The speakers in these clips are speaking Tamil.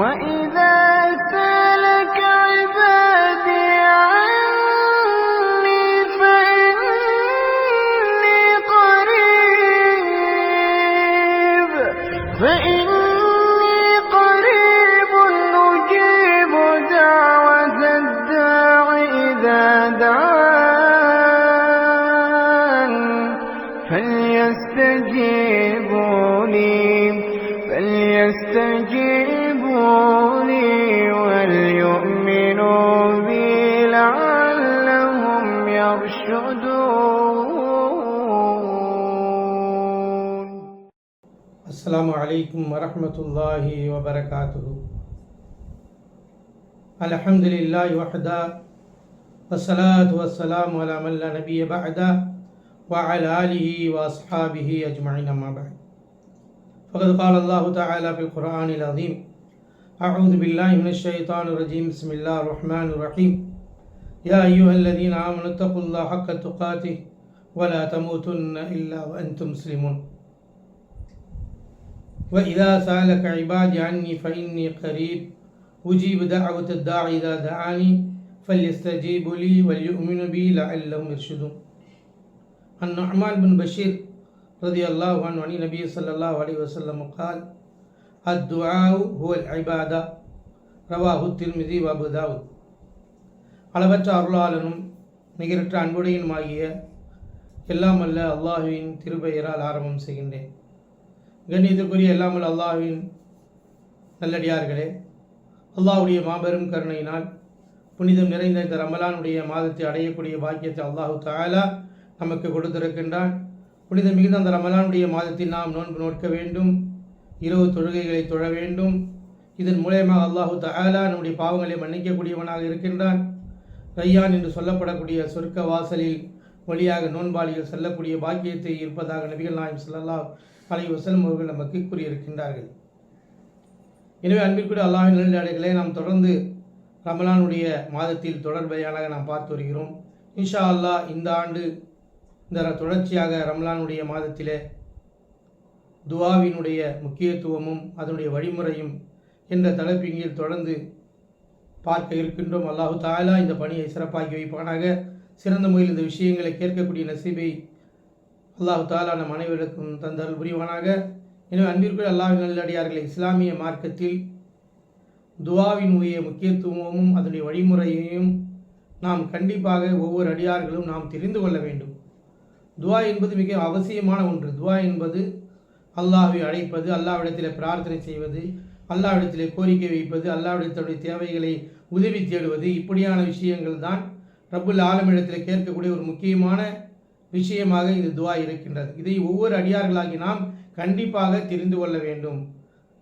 وإذا عليكم ورحمة الله وبركاته. الحمد لله وحده والصلاة والسلام على من لا نبي بعده وعلى آله وأصحابه أجمعين أما بعد. فقد قال الله تعالى في القرآن العظيم أعوذ بالله من الشيطان الرجيم بسم الله الرحمن الرحيم. يا أيها الذين آمنوا اتقوا الله حق تقاته ولا تموتن إلا وأنتم مسلمون. وإذا سألك عبادي عني فإني قريب أجيب دعوة الداعي إذا دعاني فليستجيبوا لي وليؤمنوا بي لعلهم يرشدون النعمان بن بشير رضي الله عنه عن النبي صلى الله عليه وسلم قال الدعاء هو العبادة رواه الترمذي وأبو داود அளவற்ற அருளாளனும் நிகரற்ற அன்புடையனுமாகிய எல்லாம் அல்ல அல்லாஹுவின் திருப்பெயரால் ஆரம்பம் செய்கின்றேன் கண்ணியத்திற்குரிய எல்லாமல் அல்லாஹின் நல்லடியார்களே அல்லாஹுடைய மாபெரும் கருணையினால் புனிதம் நிறைந்த இந்த ரமலானுடைய மாதத்தை அடையக்கூடிய பாக்கியத்தை அல்லாஹு தஆலா நமக்கு கொடுத்திருக்கின்றான். புனிதம் மிகுந்த அந்த ரமலானுடைய மாதத்தில் நாம் நோன்பு நோக்க வேண்டும் இரவு தொழுகைகளை தொழ வேண்டும். இதன் மூலயமாக அல்லாஹு தஆலா நம்முடைய பாவங்களை மன்னிக்கக்கூடியவனாக இருக்கின்றான். ரையான் என்று சொல்லப்படக்கூடிய சொர்க்க வாசலில் வழியாக நோன்பாளிகள் செல்லக்கூடிய பாக்கியத்தை இருப்பதாக நபிகள் நாயம் ஸல்லல்லாஹு அலைஹி வசலம் அவர்கள் நமக்கு கூறியிருக்கின்றார்கள். எனவே அன்பிற்குரிய அல்லாஹின் நல்லடியார்களே நாம் தொடர்ந்து ரமலானுடைய மாதத்தில் தொடர்பையாக நாம் பார்த்து வருகிறோம். இன்ஷா அல்லாஹ் இந்த ஆண்டு இந்த தொடர்ச்சியாக ரமலானுடைய மாதத்திலே துவாவினுடைய முக்கியத்துவமும் அதனுடைய வழிமுறையும் என்ற தலைப்பின் கீழ் தொடர்ந்து பார்க்க இருக்கின்றோம். அல்லாஹு தாலா இந்த பணியை சிறப்பாக்கி வைப்பானாக. சிறந்த முறையில் இந்த விஷயங்களை கேட்கக்கூடிய நசீபை அல்லாஹு தாலா நம் அனைவருக்கும் தந்தல் புரிவானாக. எனவே அன்பிற்குள் அல்லாஹின் நல்லடியார்களே இஸ்லாமிய மார்க்கத்தில் துவாவினுடைய முக்கியத்துவமும் அதனுடைய வழிமுறையையும் நாம் கண்டிப்பாக ஒவ்வொரு அடியார்களும் நாம் தெரிந்து கொள்ள வேண்டும். துவா என்பது மிக அவசியமான ஒன்று. துவா என்பது அல்லாஹை அழைப்பது அல்லாவிடத்தில் பிரார்த்தனை செய்வது அல்லாஹ்விடத்திலே கோரிக்கை வைப்பது அல்லாவிடத்தினுடைய தேவைகளை உதவி தேடுவது இப்படியான விஷயங்கள் தான் ரப்புல் ஆலமிடத்தில் கேட்கக்கூடிய ஒரு முக்கியமான விஷயமாக இது துவா இருக்கின்றது. இதை ஒவ்வொரு அடியார்களாகி நாம் கண்டிப்பாக தெரிந்து கொள்ள வேண்டும்.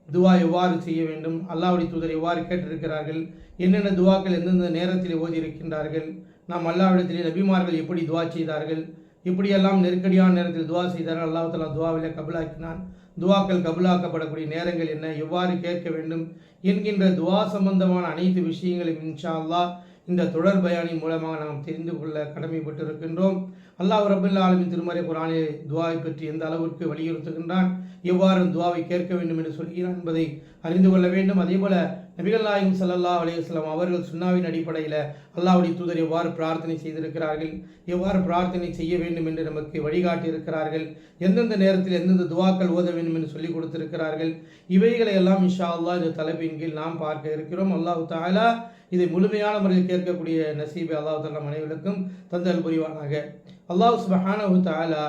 துவா எவ்வாறு செய்ய வேண்டும்? அல்லாவுடைய தூதர் எவ்வாறு கேட்டிருக்கிறார்கள்? என்னென்ன துவாக்கள் எந்தெந்த நேரத்தில் ஓதியிருக்கின்றார்கள்? நாம் அல்லாஹ்விடத்திலே நபிமார்கள் எப்படி துவா செய்தார்கள்? இப்படியெல்லாம் நெருக்கடியான நேரத்தில் துவா செய்தார்கள்? அல்லாஹ் தலா துவாவிலே கபுலாக்கினான். துவாக்கள் கபுலாக்கப்படக்கூடிய நேரங்கள் என்ன? எவ்வாறு கேட்க வேண்டும்? என்கின்ற துவா சம்பந்தமான அனைத்து விஷயங்களையும் இன்ஷா அல்லா இந்த தொடர் பயானின் மூலமாக நாம் தெரிந்து கொள்ள கடமைப்பட்டிருக்கின்றோம். அல்லாஹ் ரபுல்லா ஆலமின் திருமறை குரானே துவாவை பற்றி எந்த அளவிற்கு வலியுறுத்துகின்றான்? எவ்வாறு துவாவை கேட்க வேண்டும் என்று சொல்கிறான் என்பதை அறிந்து கொள்ள வேண்டும். அதேபோல நபிகள் நாயகம் சல்லல்லா அலையுஸ்லாம் அவர்கள் சுன்னாவின் அடிப்படையில் அல்லாவுடைய தூதர் எவ்வாறு பிரார்த்தனை செய்திருக்கிறார்கள்? எவ்வாறு பிரார்த்தனை செய்ய வேண்டும் என்று நமக்கு வழிகாட்டி இருக்கிறார்கள் எந்தெந்த நேரத்தில் எந்தெந்த துவாக்கள் ஓத வேண்டும் என்று சொல்லிக் கொடுத்திருக்கிறார்கள்? இவைகளை எல்லாம் இஷா அல்லாஹ் இந்த தலைப்பின் கீழ் நாம் பார்க்க இருக்கிறோம். அல்லாஹ் தாலா இதை முழுமையான முறையில் கேட்கக்கூடிய நசீபை அல்லாஹு தாலா நம் அனைவருக்கும் தந்தல் புரிவானாக. அல்லாஹ் சுபஹானஹு தாலா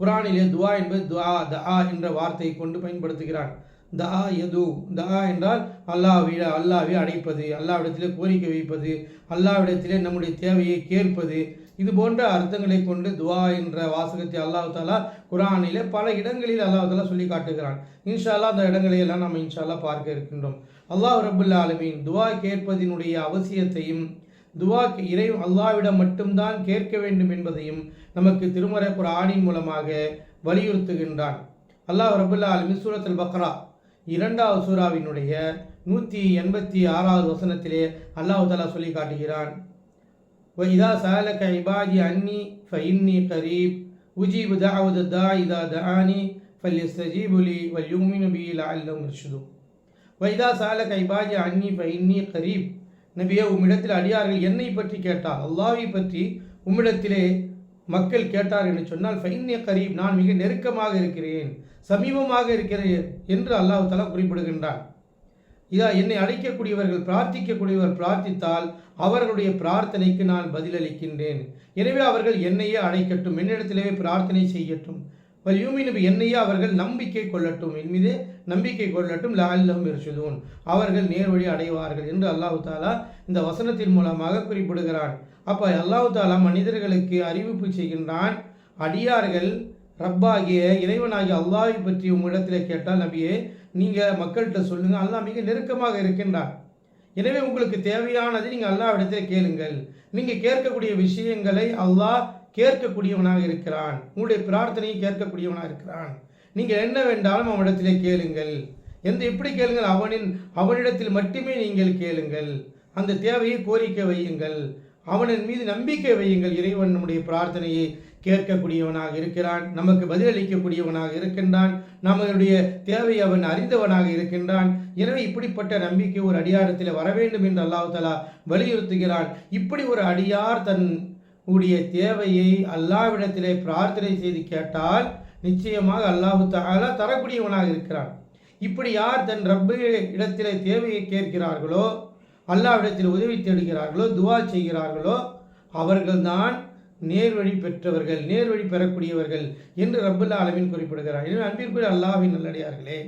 குரானிலே துவா என்பது துஆ தஆ என்ற வார்த்தையை கொண்டு பயன்படுத்துகிறான் தஆ எது? தஆ என்றால் அல்லாஹ்விட அல்லாஹ்வை அடைப்பது அல்லாவிடத்திலே கோரிக்கை வைப்பது அல்லாவிடத்திலே நம்முடைய தேவையை கேட்பது இது போன்ற அர்த்தங்களை கொண்டு துவா என்ற வாசகத்தை அல்லாஹ் தாலா குரானிலே பல இடங்களில் அல்லாஹ் தாலா சொல்லி காட்டுகிறான். இன்ஷா அந்த இடங்களை எல்லாம் நம்ம இன்ஷால்லா பார்க்க இருக்கின்றோம். அல்லாஹ் ரபுல்லா ஆலமீன் துவா கேட்பதினுடைய அவசியத்தையும் துவாக்கு இறை அல்லாவிடம் மட்டும்தான் கேட்க வேண்டும் என்பதையும் நமக்கு திருமறை குரானின் மூலமாக வலியுறுத்துகின்றான். அல்லாஹ் ரபுல்லா அல் மிசூரத்தில் பக்ரா இரண்டாவது சூறாவினுடைய நூற்றி எண்பத்தி ஆறாவது வசனத்திலே அல்லாஹு தாலா சொல்லி காட்டுகிறான். இதா சாலக இபாஜி அன்னி ஃபைன்னி கரீப். உஜீபு தாவத தா இதா தானி ஃபல் இஸ்தஜீபுலி வல் யுமினு பி லஅல்லம் இர்ஷுது வைதா சாலக இபாஜி அன்னி ஃப கரீப். நபியே உம்மிடத்தில் அடியார்கள் என்னை பற்றி கேட்டால் அல்லாவை பற்றி உம்மிடத்திலே மக்கள் கேட்டார் என்று சொன்னால் ஃபைன்ய கரீப் நான் மிக நெருக்கமாக இருக்கிறேன் சமீபமாக இருக்கிறேன் என்று அல்லாஹ் தலா குறிப்பிடுகின்றான். இதா என்னை அழைக்கக்கூடியவர்கள் பிரார்த்திக்கக்கூடியவர் பிரார்த்தித்தால் அவர்களுடைய பிரார்த்தனைக்கு நான் பதிலளிக்கின்றேன். எனவே அவர்கள் என்னையே அழைக்கட்டும் என்னிடத்திலேயே பிரார்த்தனை செய்யட்டும். யூமின் என்னையே அவர்கள் நம்பிக்கை கொள்ளட்டும் என் மீது நம்பிக்கை கொள்ளட்டும் லால்லஹும் இருசுதூன் அவர்கள் நேர்வழி அடைவார்கள் என்று அல்லாஹு தாலா இந்த வசனத்தின் மூலமாக குறிப்பிடுகிறான். அப்போ அல்லாஹு தாலா மனிதர்களுக்கு அறிவிப்பு செய்கின்றான் அடியார்கள் ரப்பாகிய இறைவனாகிய அல்லாஹை பற்றி உங்களிடத்தில் கேட்டால் நபியே நீங்கள் மக்கள்கிட்ட சொல்லுங்கள் அல்லாஹ் மிக நெருக்கமாக இருக்கின்றான். எனவே உங்களுக்கு தேவையானதை நீங்கள் அல்லாஹ் அல்லாஹ்விடத்தில் கேளுங்கள். நீங்கள் கேட்கக்கூடிய விஷயங்களை அல்லாஹ் கேட்கக்கூடியவனாக இருக்கிறான். உங்களுடைய பிரார்த்தனையை கேட்கக்கூடியவனாக இருக்கிறான். நீங்கள் என்ன வேண்டாலும் அவனிடத்திலே கேளுங்கள். எந்த எப்படி கேளுங்கள்? அவனின் அவனிடத்தில் மட்டுமே நீங்கள் கேளுங்கள். அந்த தேவையை கோரிக்கை வையுங்கள். அவனின் மீது நம்பிக்கை வையுங்கள். இறைவன் நம்முடைய பிரார்த்தனையை கேட்கக்கூடியவனாக இருக்கிறான். நமக்கு பதிலளிக்கக்கூடியவனாக இருக்கின்றான். நம்மளுடைய தேவை அவன் அறிந்தவனாக இருக்கின்றான். எனவே இப்படிப்பட்ட நம்பிக்கை ஒரு அடியாரத்தில் வர வேண்டும் என்று அல்லாஹ் தலா வலியுறுத்துகிறான். இப்படி ஒரு அடியார் தன் உடைய தேவையை அல்லாவிடத்திலே பிரார்த்தனை செய்து கேட்டால் நிச்சயமாக அல்லாஹு தாலா தரக்கூடியவனாக இருக்கிறான். இப்படி யார் தன் ரப்பு இடத்திலே தேவையை கேட்கிறார்களோ அல்லாவிடத்தில் உதவி தேடுகிறார்களோ துவா செய்கிறார்களோ அவர்கள்தான் நேர்வழி பெற்றவர்கள் நேர்வழி பெறக்கூடியவர்கள் என்று ரப்புல்லா ஆலமின் குறிப்பிடுகிறார். எனவே அன்பிற்குரிய அல்லாஹின் நல்லடியார்களே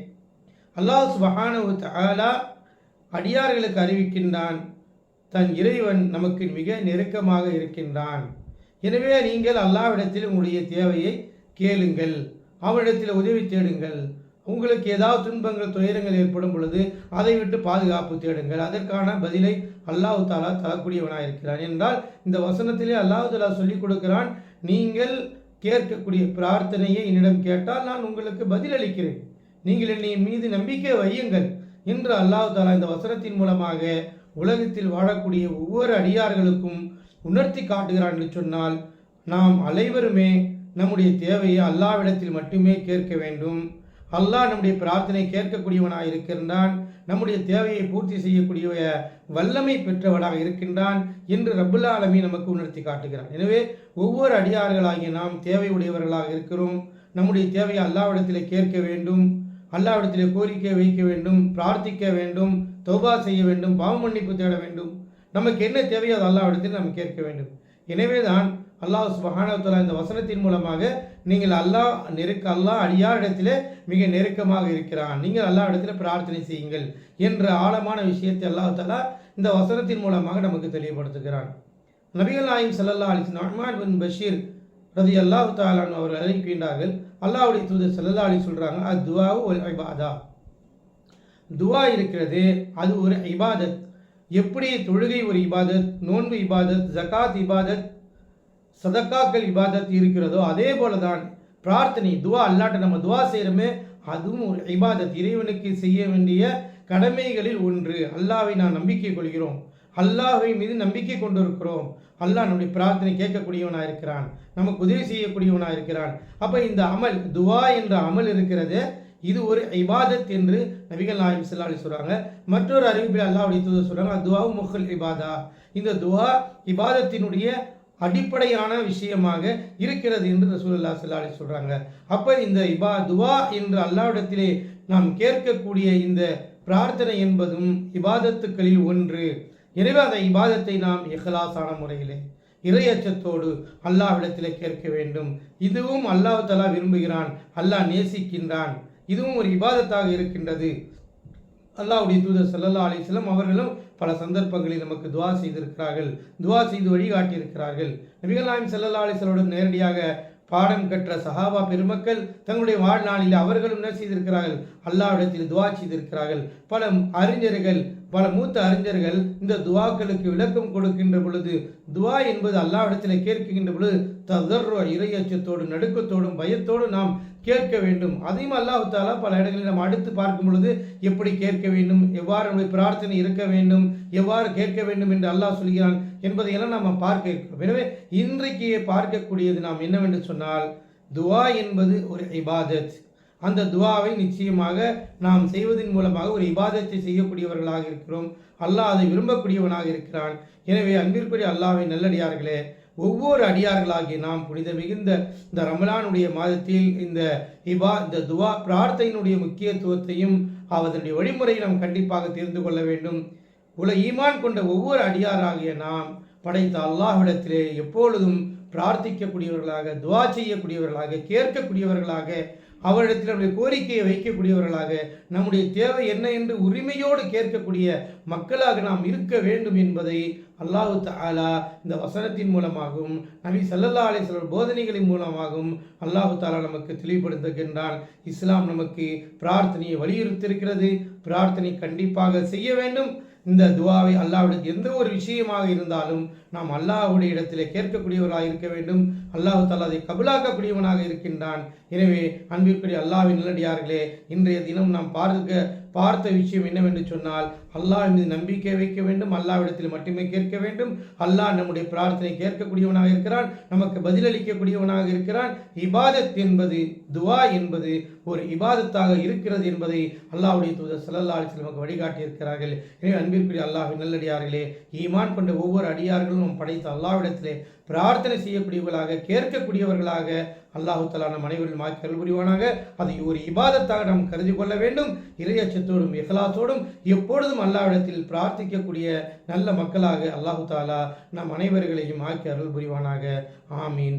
அல்லாஹ் சுபஹானு தகாலா அடியார்களுக்கு அறிவிக்கின்றான். தன் இறைவன் நமக்கு மிக நெருக்கமாக இருக்கின்றான். எனவே நீங்கள் அல்லாவிடத்தில் உங்களுடைய தேவையை கேளுங்கள். அவனிடத்தில் உதவி தேடுங்கள். உங்களுக்கு ஏதாவது துன்பங்கள் துயரங்கள் ஏற்படும் பொழுது அதை விட்டு பாதுகாப்பு தேடுங்கள். அதற்கான பதிலை அல்லாஹு தாலா தரக்கூடியவனாக இருக்கிறான். என்றால் இந்த வசனத்திலே அல்லாஹு தாலா சொல்லிக் கொடுக்கிறான் நீங்கள் கேட்கக்கூடிய பிரார்த்தனையை என்னிடம் கேட்டால் நான் உங்களுக்கு பதிலளிக்கிறேன் நீங்கள் என்னை மீது நம்பிக்கை வையுங்கள் என்று அல்லாஹு தாலா இந்த வசனத்தின் மூலமாக உலகத்தில் வாழக்கூடிய ஒவ்வொரு அடியார்களுக்கும் உணர்த்தி காட்டுகிறான் என்று சொன்னால் நாம் அனைவருமே நம்முடைய தேவையை அல்லாவிடத்தில் மட்டுமே கேட்க வேண்டும். அல்லாஹ் நம்முடைய பிரார்த்தனை கேட்கக்கூடியவனாக இருக்கின்றான் நம்முடைய தேவையை பூர்த்தி செய்யக்கூடிய வல்லமை பெற்றவனாக இருக்கின்றான் என்று ரப்புல்லா அலமி நமக்கு உணர்த்தி காட்டுகிறான் எனவே ஒவ்வொரு அடியார்களாகிய நாம் தேவை உடையவர்களாக இருக்கிறோம் நம்முடைய தேவையை அல்லாவிடத்தில் கேட்க வேண்டும் அல்லாவிடத்திலே கோரிக்கை வைக்க வேண்டும் பிரார்த்திக்க வேண்டும் தௌபா செய்ய வேண்டும் பாவ மன்னிப்பு தேட வேண்டும். நமக்கு என்ன தேவையோ அது அல்லாவிடத்தில் நாம் கேட்க வேண்டும். எனவே தான் அல்லாஹ் சுபஹானவத்தலா இந்த வசனத்தின் மூலமாக நீங்கள் அல்லாஹ் நெருக்க அல்லாஹ் அடியாரிடத்திலே மிக நெருக்கமாக இருக்கிறான். நீங்கள் அல்லா இடத்துல பிரார்த்தனை செய்யுங்கள் என்ற ஆழமான விஷயத்தை அல்லாஹ் தலா இந்த வசனத்தின் மூலமாக நமக்கு தெளிவுபடுத்துகிறான். நபிகள் நாயம் சல்லல்லா அலிஸ் நஹ்மான் பின் பஷீர் ரதி அல்லாஹு தாலான் அவர் அறிவிக்கின்றார்கள். அல்லாவுடைய தூதர் சல்லல்லா அலி சொல்கிறாங்க அது துவாவு ஒரு ஐபாதா துவா இருக்கிறது அது ஒரு இபாதத். எப்படி தொழுகை ஒரு இபாதத் நோன்பு இபாதத் ஜகாத் இபாதத் சதக்காக்கள் இபாதத் இருக்கிறதோ அதே போல தான் பிரார்த்தனை துவா அல்லாட்ட நம்ம துவா செய்கிறோமே அதுவும் ஒரு இபாதத். இறைவனுக்கு செய்ய வேண்டிய கடமைகளில் ஒன்று. அல்லாவை நான் நம்பிக்கை கொள்கிறோம். அல்லாஹை மீது நம்பிக்கை கொண்டிருக்கிறோம். அல்லாஹ் நம்முடைய பிரார்த்தனை கேட்கக்கூடியவனாக இருக்கிறான். நமக்கு உதவி செய்யக்கூடியவனாக இருக்கிறான். அப்போ இந்த அமல் துவா என்ற அமல் இருக்கிறது. இது ஒரு இபாதத் என்று நபிகள் நாயம் செல்லாலி சொல்கிறாங்க மற்றொரு அறிவிப்பில் அல்லாவுடைய தூதர் சொல்கிறாங்க துவா முகல் இபாதா. இந்த துவா இபாதத்தினுடைய அடிப்படையான விஷயமாக இருக்கிறது என்று ரசூல்லா செல்லாலி சொல்கிறாங்க அப்போ இந்த இபா துவா என்று அல்லாவிடத்திலே நாம் கேட்கக்கூடிய இந்த பிரார்த்தனை என்பதும் இபாதத்துக்களில் ஒன்று. எனவே அந்த இபாதத்தை நாம் இஹ்லாஸான முறையிலே இறையச்சத்தோடு அல்லாஹ்விடத்திலே கேட்க வேண்டும். இதுவும் அல்லாஹ் தலா விரும்புகிறான் அல்லாஹ் நேசிக்கின்றான். இதுவும் ஒரு இபாதத்தாக இருக்கின்றது. அல்லாஹ்வுடைய தூதர் சல்லல்லா அலிஸ்லம் அவர்களும் பல சந்தர்ப்பங்களில் நமக்கு துவா செய்திருக்கிறார்கள். துவா செய்து வழிகாட்டியிருக்கிறார்கள். நபிகள் நாயம் சல்லல்லா அலைஹி நேரடியாக பாடம் கற்ற சஹாபா பெருமக்கள் தங்களுடைய வாழ்நாளில் அவர்களும் என்ன செய்திருக்கிறார்கள்? அல்லாவிடத்தில் துவா செய்திருக்கிறார்கள். பல அறிஞர்கள் பல மூத்த அறிஞர்கள் இந்த துவாக்களுக்கு விளக்கம் கொடுக்கின்ற பொழுது துவா என்பது அல்லாவிடத்தில் கேட்கின்ற பொழுது ததர்வ இறையச்சத்தோடும் நடுக்கத்தோடும் பயத்தோடும் நாம் கேட்க வேண்டும். அதையும் அல்லாஹு தாலா பல இடங்களில் நாம் அடுத்து பார்க்கும் பொழுது எப்படி கேட்க வேண்டும் எவ்வாறு நம்முடைய பிரார்த்தனை இருக்க வேண்டும் எவ்வாறு கேட்க வேண்டும் என்று அல்லாஹ் சொல்கிறான் என்பதையெல்லாம் நாம் பார்க்க இருக்கிறோம். எனவே இன்றைக்கு பார்க்கக்கூடியது நாம் என்னவென்று சொன்னால் துவா என்பது ஒரு இபாதத். அந்த துவாவை நிச்சயமாக நாம் செய்வதன் மூலமாக ஒரு இபாதத்தை செய்யக்கூடியவர்களாக இருக்கிறோம். அல்லாஹ் அதை விரும்பக்கூடியவனாக இருக்கிறான். எனவே அன்பிற்குரிய அல்லாவை நல்லடியார்களே ஒவ்வொரு அடியார்களாகிய நாம் புனித மிகுந்த இந்த ரமலானுடைய மாதத்தில் இந்த இபா இந்த துவா பிரார்த்தையினுடைய முக்கியத்துவத்தையும் அதனுடைய வழிமுறையை நாம் கண்டிப்பாக தெரிந்து கொள்ள வேண்டும். உல ஈமான் கொண்ட ஒவ்வொரு அடியாராகிய நாம் படைத்த அல்லாஹ்விடத்திலே எப்பொழுதும் பிரார்த்திக்கக்கூடியவர்களாக துவா செய்யக்கூடியவர்களாக கேட்கக்கூடியவர்களாக அவரிடத்தில் நம்முடைய கோரிக்கையை வைக்கக்கூடியவர்களாக நம்முடைய தேவை என்ன என்று உரிமையோடு கேட்கக்கூடிய மக்களாக நாம் இருக்க வேண்டும் என்பதை அல்லாஹு தாலா இந்த வசனத்தின் மூலமாகவும் நபி சல்லல்லா அலிஸ்வலர் போதனைகளின் மூலமாகவும் அல்லாஹு தாலா நமக்கு தெளிவுபடுத்துகின்றான். இஸ்லாம் நமக்கு பிரார்த்தனையை வலியுறுத்தியிருக்கிறது. பிரார்த்தனை கண்டிப்பாக செய்ய வேண்டும். இந்த துவாவை அல்லாஹ்விடத்தில் எந்த ஒரு விஷயமாக இருந்தாலும் நாம் அல்லாஹ்வுடைய இடத்திலே கேட்கக்கூடியவராக இருக்க வேண்டும். அல்லாஹு தாலா அதை கபுலாக்கக்கூடியவனாக இருக்கின்றான். எனவே அன்பிற்குரிய அல்லாவின் நல்லடியார்களே இன்றைய தினம் நாம் பார்க்க பார்த்த விஷயம் என்னவென்று சொன்னால் அல்லாஹ் மீது நம்பிக்கை வைக்க வேண்டும். அல்லாவிடத்தில் மட்டுமே கேட்க வேண்டும். அல்லாஹ் நம்முடைய பிரார்த்தனை கேட்கக்கூடியவனாக இருக்கிறான். நமக்கு பதிலளிக்கக்கூடியவனாக இருக்கிறான். இபாதத் என்பது துவா என்பது ஒரு இபாதத்தாக இருக்கிறது என்பதை அல்லாஹுடைய தூதர் செல்லல்லா அலைஹி வஸல்லம் வழிகாட்டி இருக்கிறார்கள் எனவே அன்பிற்குரிய அல்லாஹ் நல்லடியார்களே ஈமான் கொண்ட ஒவ்வொரு அடியார்களும் நாம் படைத்த அல்லாவிடத்திலே பிரார்த்தனை செய்யக்கூடியவர்களாக கேட்கக்கூடியவர்களாக அல்லாஹு தலா நம் அனைவரும் மாக்கல் புரிவானாக. அதை ஒரு இபாதத்தாக நாம் கருதி கொள்ள வேண்டும். இறையச்சத்தோடும் இஹ்லாசோடும் எப்பொழுதும் அல்லாவிடத்தில் பிரார்த்திக்கக்கூடிய நல்ல மக்களாக அல்லாஹு தாலா நம் அனைவர்களையும் ஆக்கி அருள் புரிவானாக. ஆமீன்.